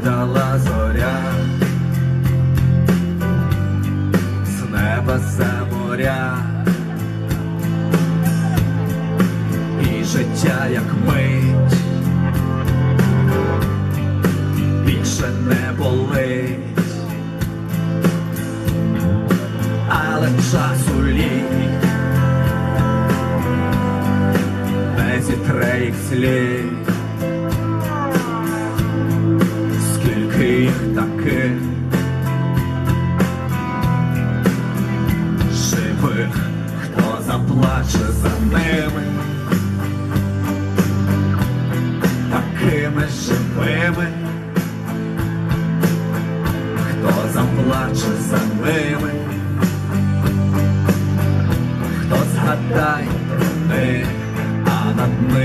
падала зоря, з неба за моря, і життя як мить, більше не болить. Але часу лік. Не зітре їх слід, таких живих, хто заплаче за ними, такими живими, хто заплаче за ними, хто згадає про них, а над ними.